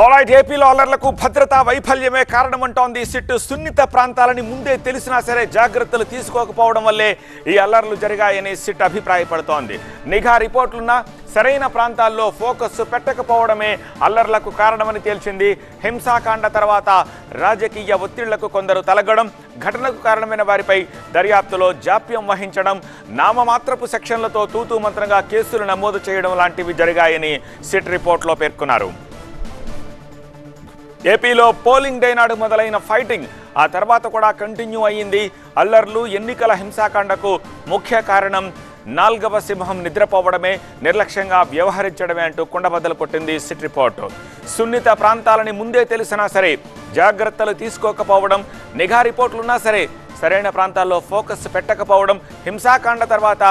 alright ఏపీలో అల్లర్లకు భద్రతా వైఫల్యమే కారణమంటోంది. సిట్ సున్నిత ప్రాంతాలని ముందే తెలిసినా సరే జాగ్రత్తలు తీసుకోకపోవడం వల్లే ఈ అల్లర్లు జరిగాయని సిట్ అభిప్రాయపడుతోంది. నిఘా రిపోర్టులున్నా సరైన ప్రాంతాల్లో ఫోకస్ పెట్టకపోవడమే అల్లర్లకు కారణమని తేల్చింది. హింసాకాండ తర్వాత రాజకీయ ఒత్తిళ్ళకు కొందరు తలగడం ఘటనకు కారణమైన వారిపై దర్యాప్తులో జాప్యం వహించడం నామమాత్రపు సెక్షన్లతో తూతూ మంత్రంగా కేసులు నమోదు చేయడం లాంటివి జరిగాయని సిట్ రిపోర్ట్లో పేర్కొన్నారు. ఏపీలో పోలింగ్ డే నాడు మొదలైన ఫైటింగ్ ఆ తర్వాత కూడా కంటిన్యూ అయ్యింది. అల్లర్లు ఎన్నికల హింసాకాండకు ముఖ్య కారణం నాల్గవ సింహం నిద్రపోవడమే నిర్లక్ష్యంగా వ్యవహరించడమే అంటూ కుండబద్దలు కొట్టింది సిట్ రిపోర్ట్. సున్నిత ప్రాంతాలని ముందే తెలిసినా సరే జాగ్రత్తలు తీసుకోకపోవడం నిఘా రిపోర్టులున్నా సరే సరైన ప్రాంతాల్లో ఫోకస్ పెట్టకపోవడం హింసాకాండ తర్వాత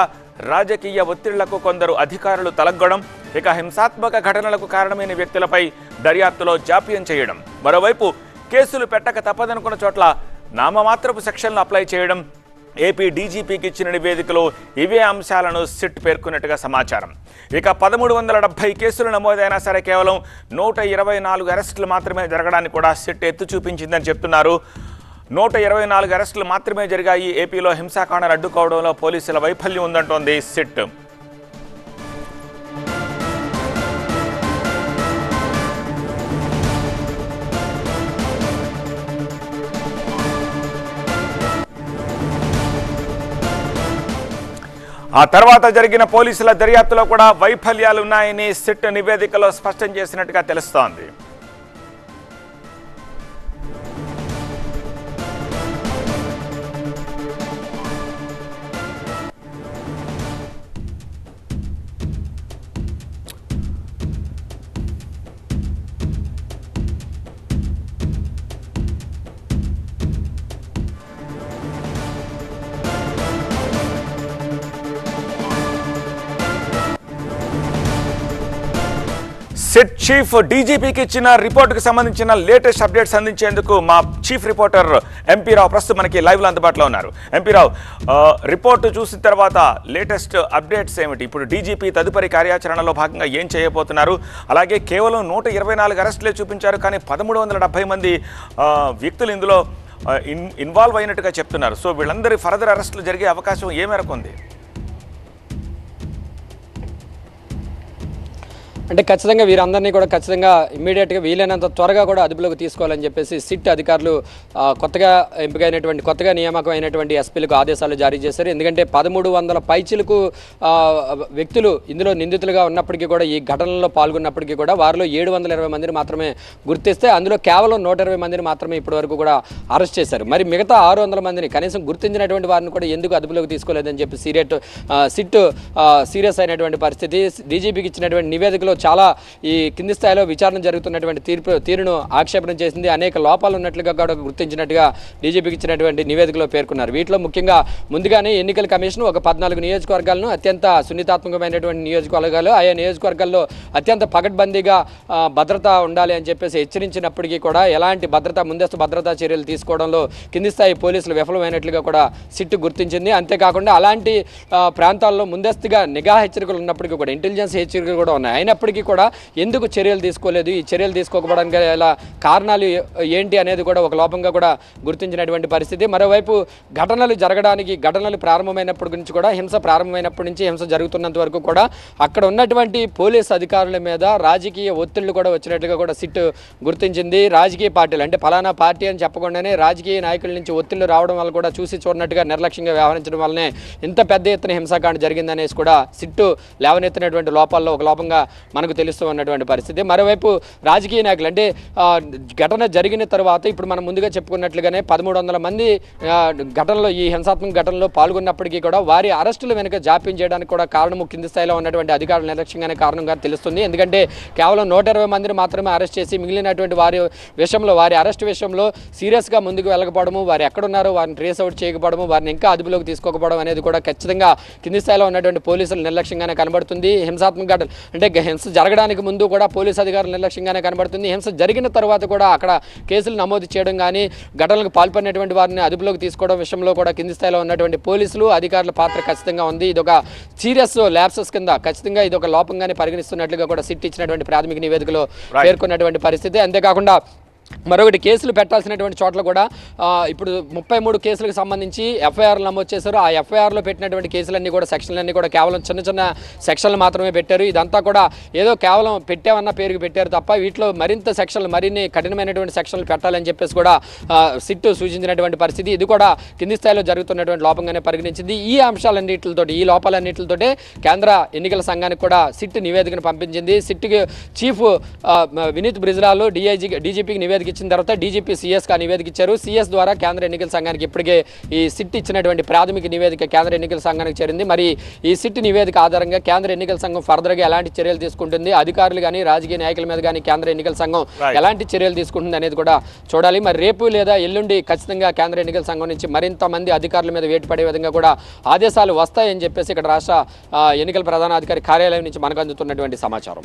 రాజకీయ ఒత్తిళ్ళకు కొందరు అధికారులు తలగ్గడం ఇక హింసాత్మక ఘటనలకు కారణమైన వ్యక్తులపై దర్యాప్తులో జాప్యం చేయడం. మరోవైపు కేసులు పెట్టక తప్పదనుకున్న చోట్ల నామమాత్రపు సెక్షన్లు అప్లై చేయడం ఏపీ డీజీపీకి ఇచ్చిన నివేదికలో ఇవే అంశాలను సిట్ పేర్కొన్నట్టుగా సమాచారం. ఇక పదమూడు వందల డెబ్బై కేసులు నమోదైనా సరే కేవలం నూట ఇరవై నాలుగు అరెస్టులు మాత్రమే జరగడానికి కూడా సిట్ ఎత్తు చూపించిందని చెప్తున్నారు. నూట ఇరవై నాలుగు అరెస్టులు మాత్రమే జరిగాయి. ఏపీలో హింసాకాండను అడ్డుకోవడంలో పోలీసుల వైఫల్యం ఉందంటోంది సిట్. ఆ తర్వాత జరిగిన పోలీసుల దర్యాప్తులో కూడా వైఫల్యాలు ఉన్నాయని సిట్ నివేదికలో స్పష్టం చేసినట్టుగా తెలుస్తోంది. సిట్ చీఫ్ డీజీపీకి ఇచ్చిన రిపోర్టుకు సంబంధించిన లేటెస్ట్ అప్డేట్స్ అందించేందుకు మా చీఫ్ రిపోర్టర్ ఎంపీ రావు ప్రస్తుతం మనకి లైవ్లో అందుబాటులో ఉన్నారు. ఎంపీ రావు రిపోర్టు చూసిన తర్వాత లేటెస్ట్ అప్డేట్స్ ఏమిటి? ఇప్పుడు డీజీపీ తదుపరి కార్యాచరణలో భాగంగా ఏం చేయబోతున్నారు? అలాగే కేవలం నూట ఇరవై నాలుగు అరెస్టులే చూపించారు కానీ పదమూడు వందల డెబ్బై మంది వ్యక్తులు ఇందులో ఇన్ ఇన్వాల్వ్ అయినట్టుగా చెప్తున్నారు. సో వీళ్ళందరి ఫర్దర్ అరెస్టులు జరిగే అవకాశం ఏ మేరకు ఉంది? అంటే ఖచ్చితంగా వీరందరినీ కూడా ఖచ్చితంగా ఇమ్మీడియట్గా వీలైనంత త్వరగా కూడా అదుపులోకి తీసుకోవాలని చెప్పేసి సిట్ అధికారులు కొత్తగా ఎంపికైనటువంటి కొత్తగా నియామకం అయినటువంటి ఎస్పీలకు ఆదేశాలు జారీ చేశారు. ఎందుకంటే పదమూడు వందల పైచిలకు వ్యక్తులు ఇందులో నిందితులుగా ఉన్నప్పటికీ కూడా ఈ ఘటనలో పాల్గొన్నప్పటికీ కూడా వారిలో ఏడు వందల ఇరవై మందిని మాత్రమే గుర్తిస్తే అందులో కేవలం నూట ఇరవై మందిని మాత్రమే ఇప్పటి కూడా అరెస్ట్ చేశారు. మరి మిగతా ఆరు వందల మందిని కనీసం గుర్తించినటువంటి వారిని కూడా ఎందుకు అదుపులోకి తీసుకోలేదని చెప్పి సీరియట్ సిట్ సీరియస్ అయినటువంటి పరిస్థితి డీజీపీకి ఇచ్చినటువంటి నివేదికలో చాలా ఈ కింది స్థాయిలో విచారణ జరుగుతున్నటువంటి తీర్పు తీరును ఆక్షేపణ చేసింది. అనేక లోపాలు ఉన్నట్లుగా కూడా గుర్తించినట్టుగా డీజీపీకి ఇచ్చినటువంటి నివేదికలో పేర్కొన్నారు. వీటిలో ముఖ్యంగా ముందుగానే ఎన్నికల కమిషన్ ఒక పద్నాలుగు నియోజకవర్గాలను అత్యంత సున్నితాత్మకమైనటువంటి నియోజకవర్గాలు ఆయా నియోజకవర్గాల్లో అత్యంత పగడ్బందీగా భద్రత ఉండాలి అని చెప్పేసి హెచ్చరించినప్పటికీ కూడా ఎలాంటి భద్రత ముందస్తు భద్రతా చర్యలు తీసుకోవడంలో కింది స్థాయి పోలీసులు విఫలమైనట్లుగా కూడా సిట్టు గుర్తించింది. అంతేకాకుండా అలాంటి ప్రాంతాల్లో ముందస్తుగా నిఘా హెచ్చరికలు ఉన్నప్పటికీ కూడా ఇంటెలిజెన్స్ హెచ్చరికలు కూడా ఉన్నాయి. అయినప్పటికీ కూడా ఎందుకు చర్యలు తీసుకోలేదు? ఈ చర్యలు తీసుకోకపోవడానికి ఇలా కారణాలు ఏంటి అనేది కూడా ఒక లోపంగా కూడా గుర్తించినటువంటి పరిస్థితి. మరోవైపు ఘటనలు జరగడానికి ఘటనలు ప్రారంభమైనప్పటి నుంచి కూడా హింస ప్రారంభమైనప్పటి నుంచి హింస జరుగుతున్నంత వరకు కూడా అక్కడ ఉన్నటువంటి పోలీస్ అధికారుల మీద రాజకీయ ఒత్తిళ్ళు కూడా వచ్చినట్టుగా కూడా సిట్ గుర్తించింది. రాజకీయ పార్టీలు అంటే ఫలానా పార్టీ అని చెప్పకుండానే రాజకీయ నాయకుల నుంచి ఒత్తిళ్ళు రావడం వల్ల కూడా చూసి చూడనట్టుగా నిర్లక్ష్యంగా వ్యవహరించడం వల్లనే ఇంత పెద్ద ఎత్తున హింసాకాండ జరిగిందనేసి కూడా సిట్టు లేవనెత్తినటువంటి లోపాల్లో ఒక లోపంగా మనకు తెలుస్తూ ఉన్నటువంటి పరిస్థితి. మరోవైపు రాజకీయ నాయకులు అంటే ఘటన జరిగిన తర్వాత ఇప్పుడు మనం ముందుగా చెప్పుకున్నట్లుగానే పదమూడు వందల మంది ఘటనలో ఈ హింసాత్మక ఘటనలో పాల్గొన్నప్పటికీ కూడా వారి అరెస్టుల వెనుక జాప్యం చేయడానికి కూడా కారణము కింది స్థాయిలో ఉన్నటువంటి అధికారుల నిర్లక్ష్యంగానే కారణంగా తెలుస్తుంది. ఎందుకంటే కేవలం నూట ఇరవై మందిని మాత్రమే అరెస్ట్ చేసి మిగిలినటువంటి వారి విషయంలో వారి అరెస్ట్ విషయంలో సీరియస్గా ముందుకు వెళ్ళకపోవడము వారు ఎక్కడున్నారో వారిని ట్రేస్ అవుట్ చేయకపోవడము వారిని ఇంకా అదుపులోకి తీసుకోకపోవడం అనేది కూడా ఖచ్చితంగా కింది స్థాయిలో ఉన్నటువంటి పోలీసుల నిర్లక్ష్యంగానే కనబడుతుంది. హింసాత్మక ఘటన అంటే హింస హింస జరగడానికి ముందు కూడా పోలీసు అధికారులు నిర్లక్ష్యంగానే కనబడుతుంది. హింస జరిగిన తర్వాత కూడా అక్కడ కేసులు నమోదు చేయడం కానీ ఘటనలకు పాల్పడినటువంటి వారిని అదుపులోకి తీసుకోవడం విషయంలో కూడా కింది స్థాయిలో ఉన్నటువంటి పోలీసులు అధికారుల పాత్ర ఖచ్చితంగా ఉంది. ఇది ఒక సీరియస్ ల్యాబ్సెస్ కింద ఖచ్చితంగా ఇది ఒక లోపంగానే పరిగణిస్తున్నట్లుగా కూడా సిట్ ఇచ్చినటువంటి ప్రాథమిక నివేదికలో. పేర్కొన్నటువంటి పరిస్థితి. అంతేకాకుండా మరొకటి కేసులు పెట్టాల్సినటువంటి చోట్ల కూడా ఇప్పుడు ముప్పై మూడు కేసులకు సంబంధించి ఎఫ్ఐఆర్లు నమోదు చేశారు. ఆ ఎఫ్ఐఆర్లో పెట్టినటువంటి కేసులన్నీ కూడా సెక్షన్లన్నీ కూడా కేవలం చిన్న చిన్న సెక్షన్లు మాత్రమే పెట్టారు. ఇదంతా కూడా ఏదో కేవలం పెట్టామన్న పేరుకి పెట్టారు తప్ప వీటిలో మరింత సెక్షన్లు మరిన్ని కఠినమైనటువంటి సెక్షన్లు పెట్టాలని చెప్పేసి కూడా సిట్ సిట్టు సూచించినటువంటి పరిస్థితి. ఇది కూడా కింది స్థాయిలో జరుగుతున్నటువంటి లోపంగానే పరిగణించింది. ఈ అంశాలన్నింటితో ఈ లోపాలన్నింటితోటే కేంద్ర ఎన్నికల సంఘానికి కూడా సిట్ నివేదికను పంపించింది. సిట్కి చీఫ్ వినీత్ బ్రిజ్రాలు డిఐజీ డీజీపీకి నివేదిక ఇచ్చిన తర్వాత డీజీపీ సీఎస్గా నివేదిక ఇచ్చారు. సీఎస్ ద్వారా కేంద్ర ఎన్నికల సంఘానికి ఇప్పటికే ఈ సిట్ ఇచ్చినటువంటి ప్రాథమిక నివేదిక కేంద్ర ఎన్నికల సంఘానికి చేరింది. మరి ఈ సిట్ నివేదిక ఆధారంగా కేంద్ర ఎన్నికల సంఘం ఫర్దర్గా ఎలాంటి చర్యలు తీసుకుంటుంది? అధికారులు కానీ రాజకీయ నాయకుల మీద కానీ కేంద్ర ఎన్నికల సంఘం. ఎలాంటి చర్యలు తీసుకుంటుంది అనేది కూడా చూడాలి. మరి రేపు లేదా ఎల్లుండి ఖచ్చితంగా కేంద్ర ఎన్నికల సంఘం నుంచి మరింత మంది అధికారుల మీద వేటు పడే విధంగా కూడా ఆదేశాలు వస్తాయని చెప్పేసి ఇక్కడ రాష్ట్ర ఎన్నికల ప్రధానాధికారి కార్యాలయం నుంచి మనకు అందుతున్నటువంటి సమాచారం.